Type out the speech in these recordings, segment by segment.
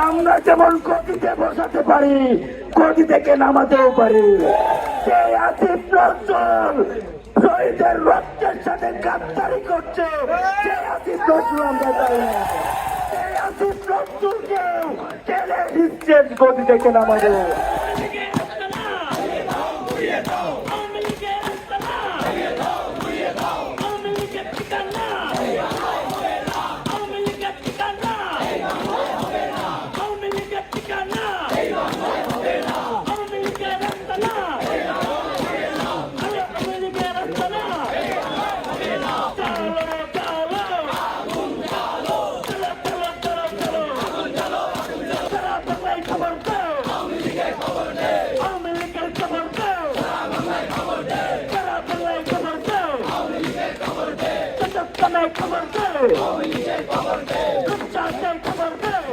আমরা যেমন কবিতে বসাতে পারি কবি থেকে নামাতেও পারি। সেই আসিফ নজরুল শহীদের রক্তের সাথে গাদ্দারি করছে সেই আসিফ নজরুল আমরা না। সেই আসিফ নজরুলকে টেনে দিচ্ছে গতি থেকে নামাবে চট্টগ্রামে খবর গুজরাটের খবর দাও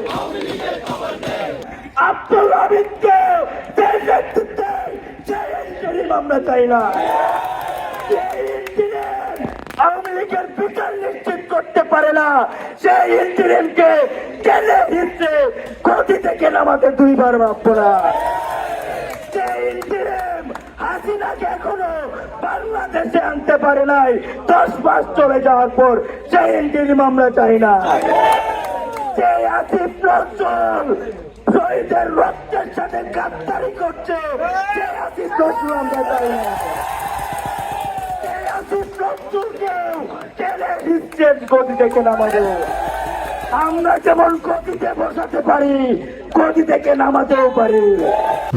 আব্দুল হামিদকে আমরা চাই না আওয়ামী লীগের বিচার নিশ্চিত করতে পারে না সেই ইন্টারিমকে টেনে দিচ্ছে গতি থেকে নামাতে দুইবার ভাববো না সেই ইন্টারিম হাসিনাকে এখনও বাংলাদেশে আনতে পারে নাই। দশ মাস চলে যাওয়ার পর সেই ইন্টারিম আমরা চাই না। সেই আসিফ নজরুল শহীদের রক্তের সাথে গাদ্দারি করছে। সেই আসিফ নজরুল আমরা চাই না। সেই আসিফ নজরুলকে টেনে দিচ্ছে গতি থেকে নামাবে আমরা যেমন গতিতে বসাতে পারি। গতি থেকে নামাতেও পারি।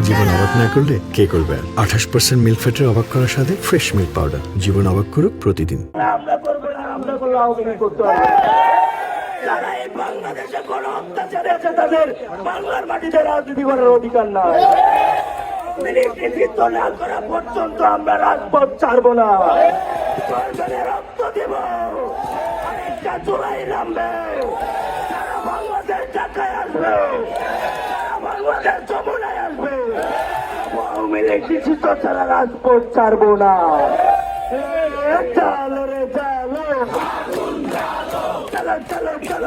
জীবন অবাক না করলে কে করবে? আঠাশ পার্সেন্ট মিল্ক ফ্যাটের অবাক করার সাথে ফ্রেশ মিল্ক পাউডার জীবন অবাক করুক প্রতিদিন। আমরা করব না আমরা করলে আহ্বান করতে হবে। যারা এই বাংলাদেশে কোন অত্যাচারে আছে তাদের বাংলার মাটিতে রাজনীতি করার অধিকার নাই। যুদ্ধ না করা পর্যন্ত আমরা রাজপথ ছাড়বো না। সরকারে রক্ত দেব অনেকটা জুলাই নামবে। বাংলাদেশ আসবে। বাংলাদেশ যমুনায় আসবে আওয়ামী লীগ নিষিদ্ধ ছাড়া রাজপথ ছাড়বো না চালো রে চালো চলো চলো চলো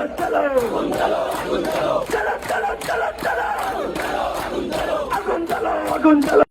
চলো চলো চলো চলো